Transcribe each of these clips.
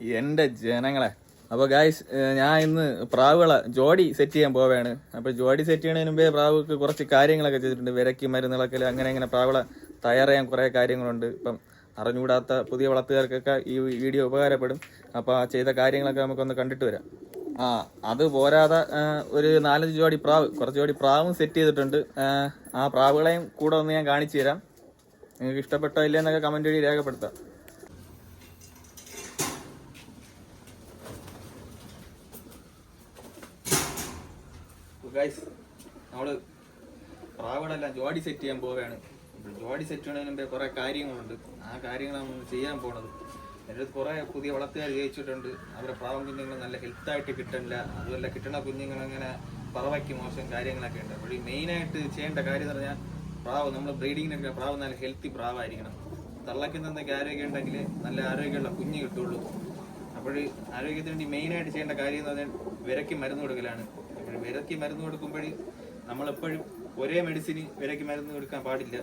എന്റെ ജനങ്ങളെ. അപ്പോൾ ഗായ്സ് ഞാൻ ഇന്ന് പ്രാവുകളെ ജോഡി സെറ്റ് ചെയ്യാൻ പോവുകയാണ് അപ്പോൾ ജോഡി സെറ്റ് ചെയ്യുന്നതിന് മുമ്പേ പ്രാവുക്ക് കുറച്ച് കാര്യങ്ങളൊക്കെ ചെയ്തിട്ടുണ്ട്. വിരക്കി മരുന്നുകളൊക്കെ അങ്ങനെ അങ്ങനെ പ്രാവുകളെ തയ്യാർ കുറേ കാര്യങ്ങളുണ്ട്. ഇപ്പം അറിഞ്ഞുകൂടാത്ത പുതിയ വളർത്തുകാർക്കൊക്കെ ഈ വീഡിയോ ഉപകാരപ്പെടും. അപ്പോൾ ആ ചെയ്ത കാര്യങ്ങളൊക്കെ നമുക്കൊന്ന് കണ്ടിട്ട് വരാം. ആ അത് പോരാതെ ഒരു നാലഞ്ച് ജോഡി പ്രാവ് കുറച്ച് ജോഡി പ്രാവും സെറ്റ് ചെയ്തിട്ടുണ്ട്. ആ, ആ പ്രാവുകളെയും കൂടെ ഒന്ന് ഞാൻ കാണിച്ചു തരാം. നിങ്ങൾക്ക് ഇഷ്ടപ്പെട്ടോ ഇല്ലെന്നൊക്കെ കമന്റ് വഴി രേഖപ്പെടുത്താം. ഗൈസ് നമ്മൾ പ്രാവടല്ല ജോഡി സെറ്റ് ചെയ്യാൻ പോവുകയാണ്. ജോഡി സെറ്റ് ചെയ്യുന്നതിന് മുമ്പേ കുറെ കാര്യങ്ങളുണ്ട്. ആ കാര്യങ്ങളാണ് നമ്മൾ ചെയ്യാൻ പോണത്. എന്റെ കുറെ പുതിയ വളർത്തുകാർ ജയിച്ചിട്ടുണ്ട് അവരെ പ്രാവം കുഞ്ഞുങ്ങൾ നല്ല ഹെൽത്തായിട്ട് കിട്ടണില്ല. അതുമല്ല കിട്ടണ കുഞ്ഞുങ്ങൾ അങ്ങനെ പറവയ്ക്ക് മോശം കാര്യങ്ങളൊക്കെ ഉണ്ട്. അപ്പോൾ ഈ മെയിനായിട്ട് ചെയ്യേണ്ട കാര്യം എന്ന് പറഞ്ഞാൽ പ്രാവ് നമ്മൾ ബ്രീഡിങ്ങിനൊക്കെ പ്രാവ് നല്ല ഹെൽത്തി പ്രാവായിരിക്കണം. തള്ളയ്ക്ക് എന്തൊക്കെ ആരോഗ്യം ഉണ്ടെങ്കിൽ നല്ല ആരോഗ്യമുള്ള കുഞ്ഞ് കിട്ടുള്ളൂ അപ്പോൾ ആരോഗ്യത്തിന് വേണ്ടി മെയിനായിട്ട് ചെയ്യേണ്ട കാര്യം എന്ന് പറഞ്ഞാൽ വിരക്കി മരുന്ന് കൊടുക്കലാണ്. അപ്പോൾ വിരക്കി മരുന്ന് നമ്മൾ നമ്മളെപ്പോഴും ഒരേ മെഡിസിൻ വിരക്കി മരുന്ന് കൊടുക്കാൻ പാടില്ല.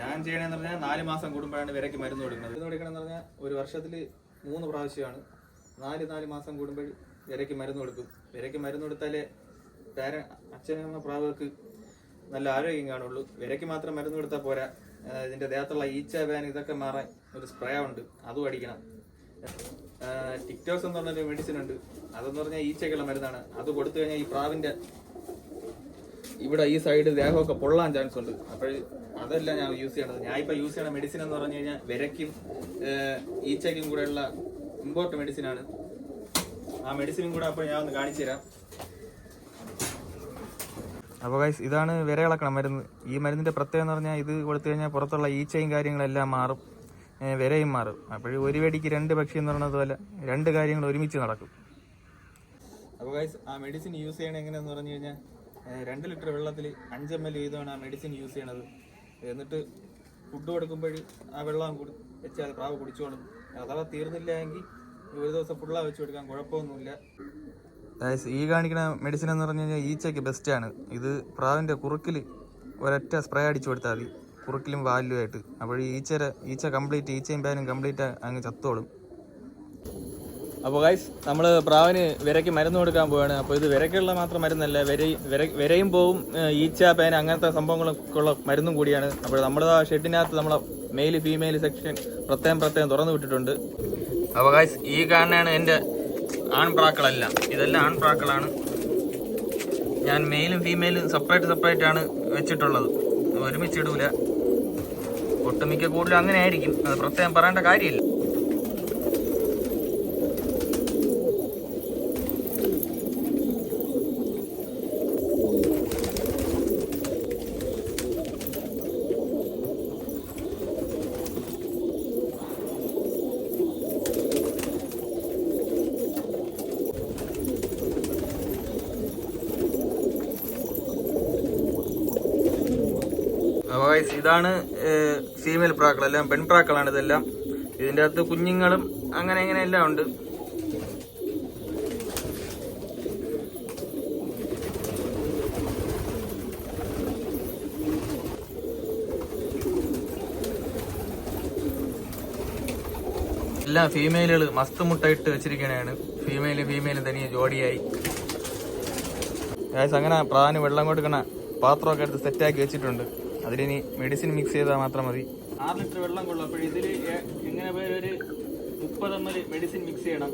ഞാൻ ചെയ്യണമെന്ന് പറഞ്ഞാൽ നാല് മാസം കൂടുമ്പോഴാണ് വിരക്കി മരുന്ന് കൊടുക്കുന്നത്. മരുന്ന് കൊടുക്കണമെന്ന് പറഞ്ഞാൽ ഒരു വർഷത്തിൽ മൂന്ന് പ്രാവശ്യമാണ്. നാല് നാല് മാസം കൂടുമ്പോൾ വിരക്കി മരുന്ന് കൊടുക്കും. വിരക്കി മരുന്ന് കൊടുത്താലേ പേര അച്ഛനമ്മ പ്രാവുകൾക്ക് നല്ല ആരോഗ്യം കാണുള്ളൂ. വിരക്കി മാത്രം മരുന്ന് കൊടുത്താൽ പോരാ. ഇതിന്റെ ദേഹത്തുള്ള ഈച്ച വേന ഇതൊക്കെ മാറാൻ ഒരു സ്പ്രേ ഉണ്ട് അതും അടിക്കണം. ടിക്ടോക്സ് എന്ന് പറഞ്ഞൊരു മെഡിസിൻ ഉണ്ട്. അതെന്ന് പറഞ്ഞാൽ ഈച്ചയ്ക്കുള്ള മരുന്നാണ്. അത് കൊടുത്തു കഴിഞ്ഞാൽ ഈ പ്രാവിന്റെ ഇവിടെ ഈ സൈഡ് ദേഹമൊക്കെ പൊള്ളാൻ ചാൻസ് ഉണ്ട്. അപ്പോൾ അതല്ല ഞാൻ യൂസ് ചെയ്യണത്. ഞാൻ ഇപ്പോൾ യൂസ് ചെയ്യണ മെഡിസിൻ എന്ന് പറഞ്ഞു കഴിഞ്ഞാൽ വിരയ്ക്കും ഈച്ചയ്ക്കും കൂടെയുള്ള ഇമ്പോർട്ട് മെഡിസിൻ ആണ്. ആ മെഡിസിനും കൂടെ അപ്പോൾ ഞാൻ ഒന്ന് കാണിച്ചു തരാം. അപ്പോൾ ഗൈസ് ഇതാണ് വിരകളക്കണ മരുന്ന്. ഈ മരുന്നിന്റെ പ്രത്യേകം എന്ന് പറഞ്ഞാൽ ഇത് കൊടുത്തു കഴിഞ്ഞാൽ പുറത്തുള്ള ഈച്ചയും കാര്യങ്ങളെല്ലാം മാറും. വിരയും മാറും. അപ്പോഴും ഒരു വെടിക്ക് രണ്ട് പക്ഷി എന്ന് പറയുന്നത് പോലെ രണ്ട് കാര്യങ്ങൾ ഒരുമിച്ച് നടക്കും. അപ്പോൾ ഗൈസ് ആ മെഡിസിൻ യൂസ് ചെയ്യണത് എങ്ങനെയാന്ന് പറഞ്ഞു കഴിഞ്ഞാൽ രണ്ട് ലിറ്റർ വെള്ളത്തിൽ അഞ്ച് എം എൽ വീതമാണ് ആ മെഡിസിൻ യൂസ് ചെയ്യണത്. എന്നിട്ട് ഫുഡ് കൊടുക്കുമ്പോൾ ആ വെള്ളം കുടി വെച്ചാൽ പ്രാവ് കുടിച്ചോളും അഥവാ തീർന്നില്ല എങ്കിൽ ഒരു ദിവസം ഫുള്ളാ വെച്ച് കൊടുക്കാൻ കുഴപ്പമൊന്നുമില്ല. ഈ കാണിക്കുന്ന മെഡിസിൻ എന്ന് പറഞ്ഞു കഴിഞ്ഞാൽ ഈച്ചയ്ക്ക് ബെസ്റ്റാണ് ഇത് പ്രാവിന്റെ കുറുക്കിൽ ഒരൊറ്റ സ്പ്രേ അടിച്ചു കൊടുത്താൽ മതി. കുറുക്കിലും വാലിലുമായിട്ട് അപ്പോൾ ഈച്ചര ഈച്ച കംപ്ലീറ്റ് ഈച്ചയും പാനും കംപ്ലീറ്റ് അങ്ങ് ചത്തോളും. അപ്പോൾ ഗൈസ് നമ്മൾ പ്രാവിന് വിരയ്ക്ക് മരുന്ന് കൊടുക്കാൻ പോവാണ്. അപ്പോൾ ഇത് വിരയ്ക്കുള്ള മാത്രം മരുന്നല്ല വിര വിരയും പോവും ഈച്ച പേന അങ്ങനത്തെ സംഭവങ്ങളൊക്കെയുള്ള മരുന്നും കൂടിയാണ്. അപ്പോൾ നമ്മൾ ആ ഷെഡിനകത്ത് നമ്മളെ മെയിൽ ഫീമെയിൽ സെക്ഷൻ പ്രത്യേകം പ്രത്യേകം തുറന്നു വിട്ടിട്ടുണ്ട്. അപ്പോൾ ഗൈസ് ഈ കാരണമാണ് എന്റെ ആൺപ്രാക്കളെല്ലാം. ഇതെല്ലാം ആൺപ്രാക്കളാണ്. ഞാൻ മെയിലും ഫീമെയിലും സെപ്പറേറ്റ് സെപ്പറേറ്റ് ആണ് വെച്ചിട്ടുള്ളത്. ഒരുമിച്ചിടൂല. ഒട്ടുമിക്ക കൂടുതലും അങ്ങനെ ആയിരിക്കും. അത് പ്രത്യേകം പറയേണ്ട കാര്യമില്ല. അപ്പോൾ ഇതാണ് ഫീമെയിൽ പ്രാക്കൾ എല്ലാം പെൺപ്രാക്കളാണ് ഇതെല്ലാം. ഇതിന്റെ അകത്ത് കുഞ്ഞുങ്ങളും അങ്ങനെ ഇങ്ങനെ എല്ലാം ഉണ്ട്. എല്ലാം ഫീമെയിലുകൾ മസ്ത് മുട്ടയിട്ട് വെച്ചിരിക്കണതാണ് ഫീമെയിൽ ഫീമെയിൽ തനിയെ ജോഡിയായി. അങ്ങനെ പ്രാവിന് വെള്ളം കൊടുക്കണ പാത്രമൊക്കെ എടുത്ത് സെറ്റാക്കി വെച്ചിട്ടുണ്ട്. അതിലിനി മെഡിസിൻ മിക്സ് ചെയ്താൽ മാത്രം മതി. ആറ് ലിറ്റർ വെള്ളം കൊള്ളും. അപ്പോൾ ഇതിൽ എങ്ങനെ ഒരു മുപ്പത് എം എൽ മെഡിസിൻ മിക്സ് ചെയ്യണം.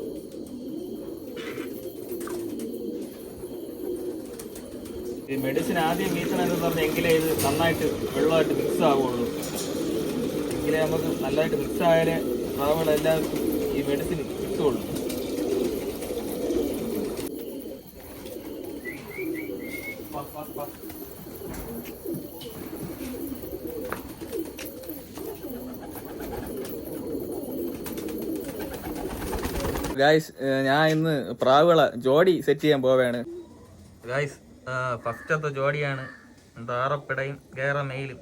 ഈ മെഡിസിൻ ആദ്യം വീഴ്ത്തണം എന്ന് പറഞ്ഞാൽ എങ്കിലേ ഇത് നന്നായിട്ട് വെള്ളമായിട്ട് മിക്സ് ആവുള്ളൂ. എങ്കിലേ നമുക്ക് നല്ലതായിട്ട് മിക്സ് ആയാലേ എല്ലാവർക്കും ഈ മെഡിസിൻ കിട്ടുള്ളൂ. ഗായ്സ് ഞാൻ ഇന്ന് പ്രാവുകളെ ജോഡി സെറ്റ് ചെയ്യാൻ പോവുകയാണ് ഗായ്സ് ഫസ്റ്റത്തെ ജോഡിയാണ്. താറപ്പിടയും കേറ മെയിലും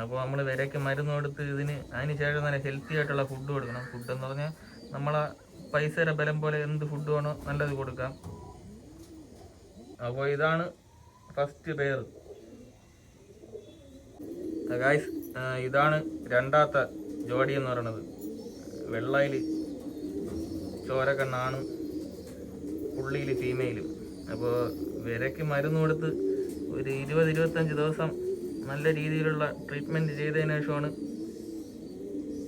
അപ്പോൾ നമ്മൾ വിരയ്ക്ക് മരുന്ന് കൊടുത്ത് ഇതിന് അതിന് ശേഷം നല്ല ഹെൽത്തി ആയിട്ടുള്ള ഫുഡ് കൊടുക്കണം. ഫുഡ് എന്ന് പറഞ്ഞാൽ നമ്മളെ പൈസയുടെ ബലം പോലെ എന്ത് ഫുഡ് വേണോ നല്ലത് കൊടുക്കാം. അപ്പോൾ ഇതാണ് ഫസ്റ്റ് പേർ ഗായ്സ് ഇതാണ് രണ്ടാമത്തെ ജോഡി എന്ന് പറയുന്നത്. വെള്ളയിൽ ചോരക്കണ്ണാണ് പുള്ളിയിൽ ഫീമെയിലും അപ്പോൾ വിരയ്ക്ക് മരുന്ന് കൊടുത്ത് ഒരു ഇരുപത് ഇരുപത്തഞ്ച് ദിവസം നല്ല രീതിയിലുള്ള ട്രീറ്റ്മെന്റ് ചെയ്തതിന് ശേഷമാണ്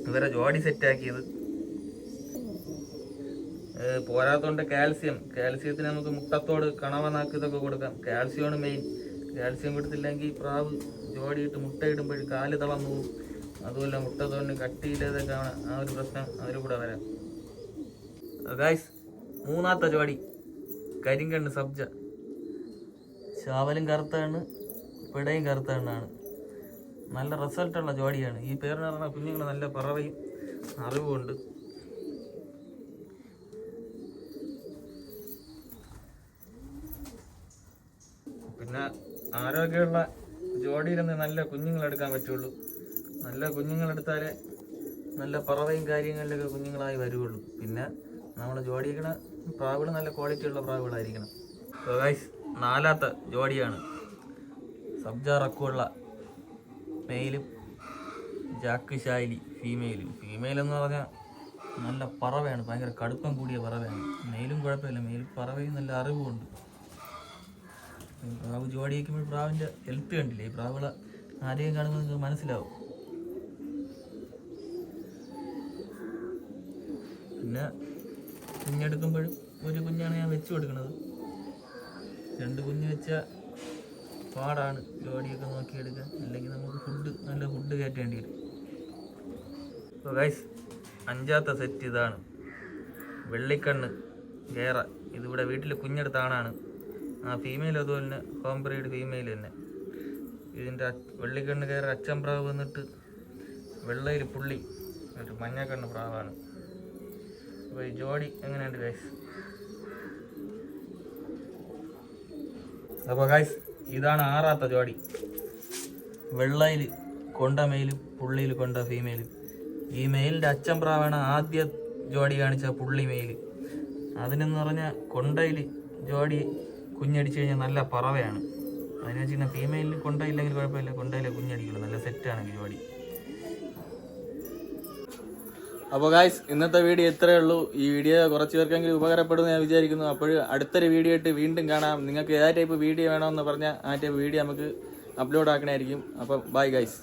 ഇവരെ ജോഡി സെറ്റാക്കിയത് പോരാത്തോണ്ട് കാൽസ്യം. കാൽസ്യത്തിന് നമുക്ക് മുട്ടത്തോട് കണവനാക്ക് ഇതൊക്കെ കൊടുക്കാം. കാൽസ്യമാണ് മെയിൻ കാൽസ്യം കൊടുത്തില്ലെങ്കിൽ പ്രാവ് ജോഡിയിട്ട് മുട്ടയിടുമ്പോഴും കാൽ തളർന്നു പോകും. അതുമല്ല മുട്ടത്തോടിന് കട്ടിയില്ലാതൊക്കെ ആ ഒരു പ്രശ്നം അതിൽ കൂടെ വരാം. ഗായ്സ് മൂന്നാമത്തെ ജോഡി കരിങ്കണ്ണ് സബ്ജ. ശാവലും കറുത്താണ് പിടയും കറുത്താണ് നല്ല റിസൾട്ടുള്ള ജോഡിയാണ്. ഈ പേരിന് പറഞ്ഞാൽ കുഞ്ഞുങ്ങൾ നല്ല പറവയും അറിവുമുണ്ട്. പിന്നെ ആരോഗ്യമുള്ള ജോഡിയിൽ നിന്ന് നല്ല കുഞ്ഞുങ്ങൾ എടുക്കാൻ പറ്റുള്ളൂ. നല്ല കുഞ്ഞുങ്ങളെടുത്താലേ നല്ല പറവയും കാര്യങ്ങളിലൊക്കെ കുഞ്ഞുങ്ങളായി വരുള്ളൂ പിന്നെ നമ്മൾ ജോഡിയിക്കണ പ്രാവുകൾ നല്ല ക്വാളിറ്റി ഉള്ള പ്രാവുകളായിരിക്കണം guys, നാലാത്ത ജോഡിയാണ്. സബ്ജ റക്കുള്ള മെയിലും ജാക്ക് ശൈലി ഫീമെയിലും ഫീമെയിൽ എന്ന് പറഞ്ഞാൽ നല്ല പറവയാണ് ഭയങ്കര കടുപ്പം കൂടിയ പറവയാണ്. മെയിലും കുഴപ്പമില്ല മെയിൽ പറവയും നല്ല അറിവുമുണ്ട്. പ്രാവ് ജോഡി വയ്ക്കുമ്പോൾ പ്രാവിന്റെ ഹെൽത്ത് കണ്ടില്ലേ? ഈ പ്രാവുകളെ ആരെയും കാണുമ്പോൾ നിങ്ങൾക്ക് മനസ്സിലാവും. പിന്നെ കുഞ്ഞെടുക്കുമ്പോഴും ഒരു കുഞ്ഞാണ് ഞാൻ വെച്ച് കൊടുക്കുന്നത്. രണ്ട് കുഞ്ഞ് വെച്ച പാടാണ് ജോഡിയൊക്കെ നോക്കിയെടുക്കാൻ. അല്ലെങ്കിൽ നമുക്ക് ഫുഡ് നല്ല ഫുഡ് കയറ്റേണ്ടി വരും. അപ്പോൾ ഗൈസ് അഞ്ചാമത്തെ സെറ്റ് ഇതാണ്. വെള്ളിക്കണ്ണ് ഗേറ ഇതിവിടെ വീട്ടിൽ കുഞ്ഞെടുത്ത ആണാണ്. ആ ഫീമെയിൽ അതുപോലെ തന്നെ ഹോം ബ്രീഡ് ഫീമെയിൽ തന്നെ. ഇതിന്റെ വെള്ളിക്കണ്ണ് കയറി അച്ഛൻ പ്രാവ് വന്നിട്ട് വെള്ളയിൽ പുള്ളി ഒരു മഞ്ഞക്കണ്ണ് പ്രാവാണ്. അപ്പോൾ ജോഡി എങ്ങനെയുണ്ട് ഗൈസ് അപ്പോൾ ഗൈസ് ഇതാണ് ആറാത്ത ജോഡി. വെള്ളയിൽ കൊണ്ട മെയിലും പുള്ളിയിൽ കൊണ്ട ഫീമെയിലും ഈ മെയിലിന്റെ അച്ഛൻ പ്രാവാണ് ആദ്യ ജോഡി കാണിച്ച പുള്ളി മെയിൽ അതിനെന്ന് പറഞ്ഞാൽ കൊണ്ടയിൽ ജോഡി കുഞ്ഞടിച്ചു കഴിഞ്ഞാൽ നല്ല പറവയാണ്. അതിന് വെച്ചാൽ ഫീമെയിലിന് കൊണ്ടയില്ലെങ്കിൽ കുഴപ്പമില്ല. കൊണ്ടയിലെ കുഞ്ഞടിക്കുള്ളൂ. നല്ല സെറ്റാണെങ്കിൽ ജോഡി. അപ്പോൾ ഗായ്സ് ഇന്നത്തെ വീഡിയോ ഇത്രയേ ഉള്ളൂ. ഈ വീഡിയോ കുറച്ച് പേർക്കെങ്കിലും ഉപകാരപ്പെടുമെന്ന് ഞാൻ വിചാരിക്കുന്നു. അപ്പോൾ അടുത്തൊരു വീഡിയോ ആയിട്ട് വീണ്ടും കാണാം. നിങ്ങൾക്ക് ഏതാ ടൈപ്പ് വീഡിയോ വേണമെന്ന് പറഞ്ഞാൽ ആ ടൈപ്പ് വീഡിയോ നമുക്ക് അപ്ലോഡ് ആക്കണമായിരിക്കും അപ്പം ബൈ ഗൈസ്